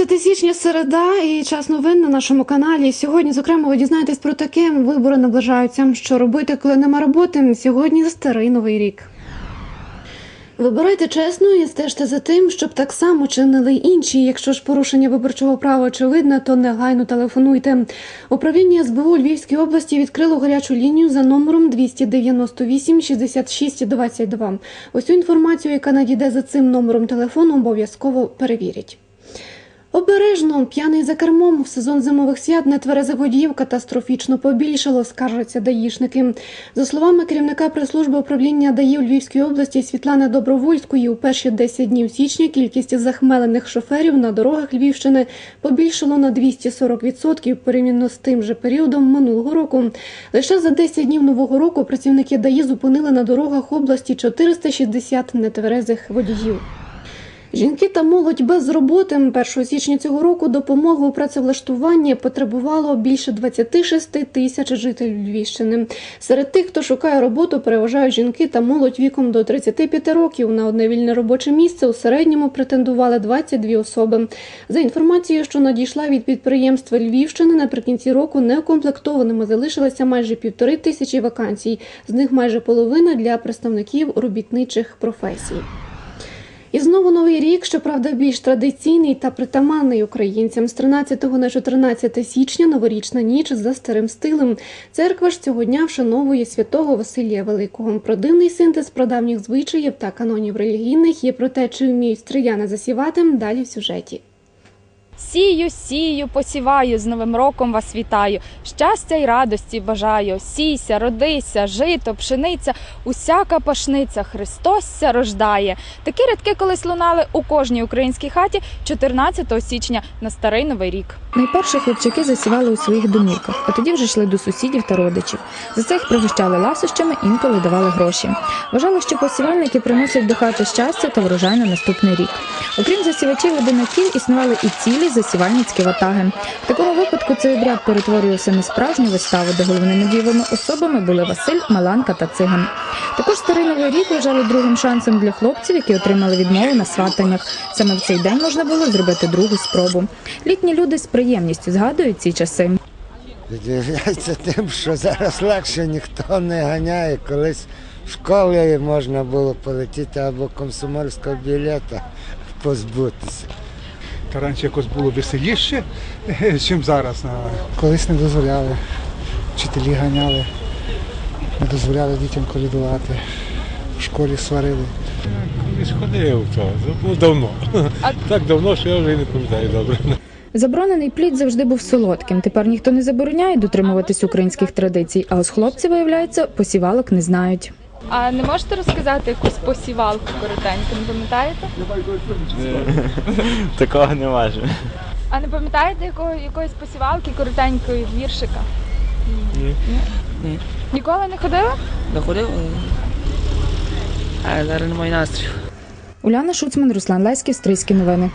14 січня середа і час новин на нашому каналі. Сьогодні, зокрема, ви дізнаєтесь про таке. Вибори наближаються. Що робити, коли нема роботи? Сьогодні старий новий рік. Вибирайте чесно і стежте за тим, щоб так само чинили інші. Якщо ж порушення виборчого права очевидне, то негайно телефонуйте. Управління СБУ Львівській області відкрило гарячу лінію за номером 298 66 22. Ось цю інформацію, яка надійде за цим номером телефону, обов'язково перевірять. Обережно п'яний за кермом в сезон зимових свят нетверезих водіїв катастрофічно побільшало, скаржаться даїшники. За словами керівника прес-служби управління ДАІ у Львівській області Світлани Добровольської, у перші 10 днів січня кількість захмелених шоферів на дорогах Львівщини побільшало на 240% порівняно з тим же періодом минулого року. Лише за 10 днів нового року працівники ДАІ зупинили на дорогах області 460 нетверезих водіїв. Жінки та молодь без роботи 1 січня цього року допомоги у працевлаштуванні потребувало більше 26 тисяч жителів Львівщини. Серед тих, хто шукає роботу, переважають жінки та молодь віком до 35 років. На одне вільне робоче місце у середньому претендували 22 особи. За інформацією, що надійшла від підприємства Львівщини, наприкінці року неукомплектованими залишилося майже півтори тисячі вакансій. З них майже половина для представників робітничих професій. І знову новий рік, щоправда, більш традиційний та притаманний українцям. З 13 на 14 січня новорічна ніч за старим стилем. Церква ж цього дня вшановує святого Василія Великого. Про дивний синтез прадавніх звичаїв та канонів релігійних є про те, чи вміють стріяни засівати. Далі в сюжеті. Сію, сію, посіваю, з Новим роком вас вітаю. Щастя й радості бажаю. Сійся, родися, жито, пшениця, усяка пашниця, Христос ся рождає. Такі рядки колись лунали у кожній українській хаті 14 січня на старий новий рік. Найперше хлопчаки засівали у своїх домівках, а тоді вже йшли до сусідів та родичів. За це їх пригощали ласощами, інколи давали гроші. Вважали, що посівальники приносять до хати щастя та врожай на наступний рік. Окрім засівачів одинаків, існували і цілі засівальницькі ватаги. В такому випадку цей обряд перетворювався на справжню виставу, де головними дієвими особами були Василь, Маланка та Циган. Також старий новий рік вважали другим шансом для хлопців, які отримали відмову на сватаннях. Саме в цей день можна було зробити другу спробу. Літні люди з приємністю згадують ці часи. Відрізняється тим, що зараз легше ніхто не ганяє. Колись в школі можна було полетіти або комсомольського білета позбутися. Та раніше якось було веселіше, ніж зараз. Колись не дозволяли, вчителі ганяли, не дозволяли дітям колідувати, в школі сварили. Колись ходив, то було давно. Так давно, що я вже не пам'ятаю добре. Заборонений плід завжди був солодким. Тепер ніхто не забороняє дотримуватись українських традицій. А ось хлопці, виявляється, посівалок не знають. А не можете розказати якусь посівалку коротеньку, не пам'ятаєте? Такого не може. А не пам'ятаєте якого, якоїсь посівалки коротенької віршика? Ні. Ні. Ніколи не ходили? Доходив, а зараз немає настрою. Уляна Шуцман, Руслан Леськів, Стрийські новини.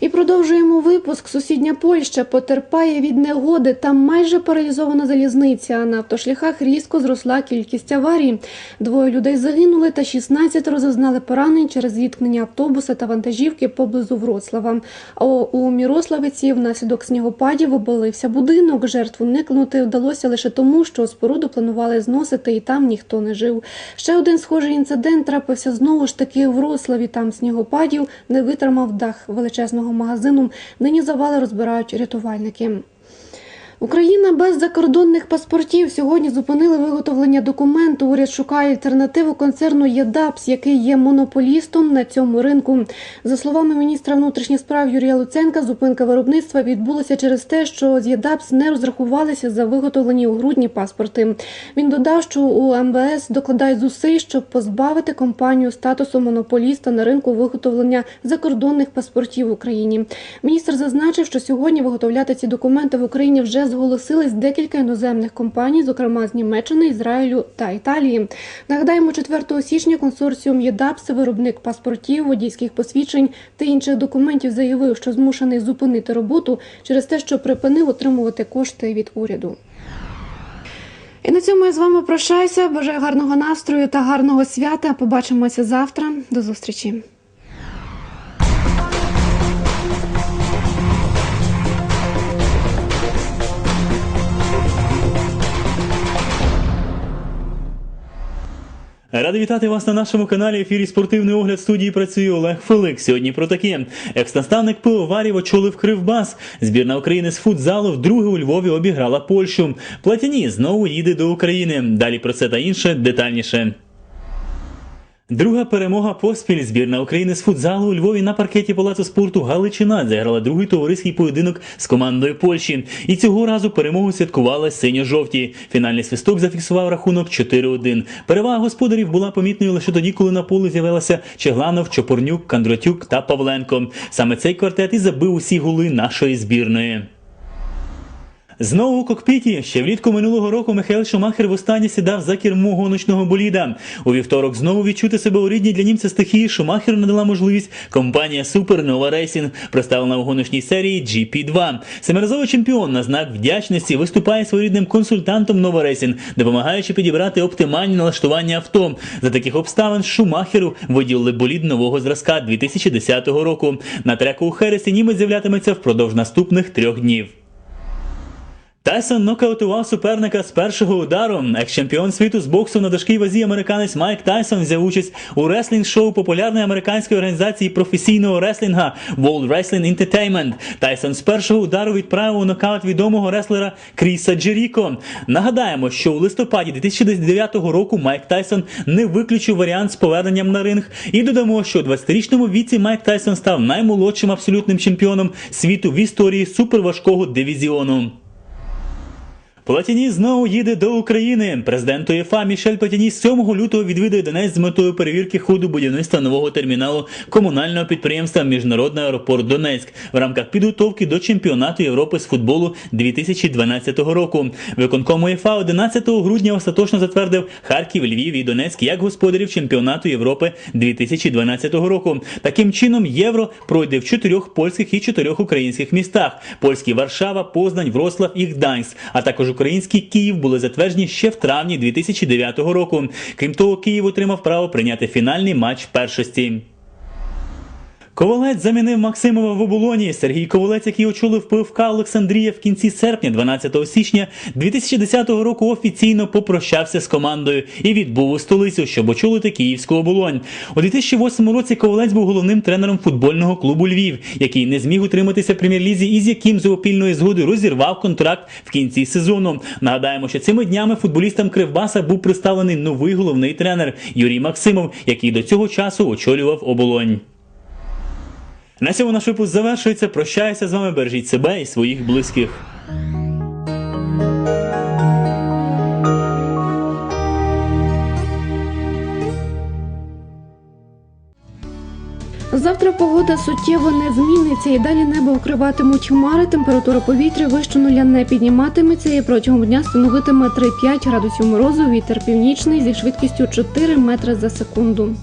І продовжуємо випуск. Сусідня Польща потерпає від негоди. Там майже паралізована залізниця. На автошляхах різко зросла кількість аварій. Двоє людей загинули, та 16 зазнали поранень через зіткнення автобуса та вантажівки поблизу Вроцлава. А у Мірославиці внаслідок снігопадів обвалився будинок. Жертв уникнути вдалося лише тому, що споруду планували зносити, і там ніхто не жив. Ще один схожий інцидент трапився знову ж таки в Вроцлаві. Там снігопадів не витримав дах величезного магазину. Нині завали розбирають рятувальники. Україна без закордонних паспортів сьогодні зупинили виготовлення документу. Уряд шукає альтернативу концерну ЄДАПС, який є монополістом на цьому ринку. За словами міністра внутрішніх справ Юрія Луценка, зупинка виробництва відбулася через те, що з ЄДАПС не розрахувалися за виготовлені у грудні паспорти. Він додав, що у МВС докладають зусиль, щоб позбавити компанію статусу монополіста на ринку виготовлення закордонних паспортів в Україні. Міністр зазначив, що сьогодні виготовляти ці документи в Україні вже зголосились декілька іноземних компаній, зокрема з Німеччини, Ізраїлю та Італії. Нагадаємо, 4 січня консорціум ЄДАПС, виробник паспортів, водійських посвідчень та інших документів, заявив, що змушений зупинити роботу через те, що припинив отримувати кошти від уряду. І на цьому я з вами прощаюся. Бажаю гарного настрою та гарного свята. Побачимося завтра. До зустрічі. Радий вітати вас на нашому каналі. Ефірі спортивний огляд студії працює Олег Фелик. Сьогодні про таке. Екс-наставник пивоварів очолив Кривбас. Збірна України з футзалу вдруге у Львові обіграла Польщу. Платяні знову їде до України. Далі про це та інше детальніше. Друга перемога поспіль. Збірна України з футзалу у Львові на паркеті Палацу спорту Галичина зіграла другий товариський поєдинок з командою Польщі. І цього разу перемогу святкували синьо-жовті. Фінальний свисток зафіксував рахунок 4-1. Перевага господарів була помітною лише тоді, коли на полі з'явилися Чегланов, Чопорнюк, Кандротюк та Павленко. Саме цей квартет і забив усі голи нашої збірної. Знову у кокпіті ще влітку минулого року Михайло Шумахер востаннє сідав за кермо гоночного боліда. У вівторок знову відчути себе у рідній для німця стихії Шумахеру надала можливість компанія Supernova Racing, представлена у гоночній серії GP2. Семиразовий чемпіон на знак вдячності виступає своєрідним консультантом Nova Racing, допомагаючи підібрати оптимальні налаштування авто. За таких обставин Шумахеру виділили болід нового зразка 2010 року. На треку у Хересі німець з'являтиметься впродовж наступних трьох днів. Тайсон нокаутував суперника з першого удару. Екс-чемпіон світу з боксу на важкій вазі американець Майк Тайсон взяв участь у реслінг-шоу популярної американської організації професійного реслінга World Wrestling Entertainment. Тайсон з першого удару відправив у нокаут відомого реслера Кріса Джеріко. Нагадаємо, що у листопаді 2009 року Майк Тайсон не виключив варіант з поверненням на ринг. І додамо, що у 20-річному віці Майк Тайсон став наймолодшим абсолютним чемпіоном світу в історії суперважкого дивізіону. Платіні знову їде до України. Президент УЄФА Мішель Платіні 7 лютого відвідує Донець з метою перевірки ходу будівництва нового терміналу комунального підприємства Міжнародний аеропорт Донецьк в рамках підготовки до чемпіонату Європи з футболу 2012 року. Виконком УЄФА 11 грудня остаточно затвердив Харків, Львів і Донецьк як господарів чемпіонату Європи 2012 року. Таким чином, євро пройде в чотирьох польських і чотирьох українських містах: польські Варшава, Познань, Вроцлав і Гданськ, а також український Київ були затверджені ще в травні 2009 року. Крім того, Київ отримав право прийняти фінальний матч першості. Ковалець замінив Максимова в оболоні. Сергій Ковалець, який очолив ПФК Олександрія в кінці серпня, 12 січня 2010 року, офіційно попрощався з командою і відбув у столицю, щоб очолити Київську оболонь. У 2008 році Ковалець був головним тренером футбольного клубу Львів, який не зміг утриматися в прем'єр-лізі і з яким з опільної згоди розірвав контракт в кінці сезону. Нагадаємо, що цими днями футболістам Кривбаса був представлений новий головний тренер Юрій Максимов, який до цього часу очолював оболонь. На цьому наш випуск завершується. Прощаюся з вами. Бережіть себе і своїх близьких. Завтра погода суттєво не зміниться і далі небо вкриватимуть хмари. Температура повітря вище нуля не підніматиметься і протягом дня становитиме 3-5 градусів морозу. Вітер північний зі швидкістю 4 метри за секунду.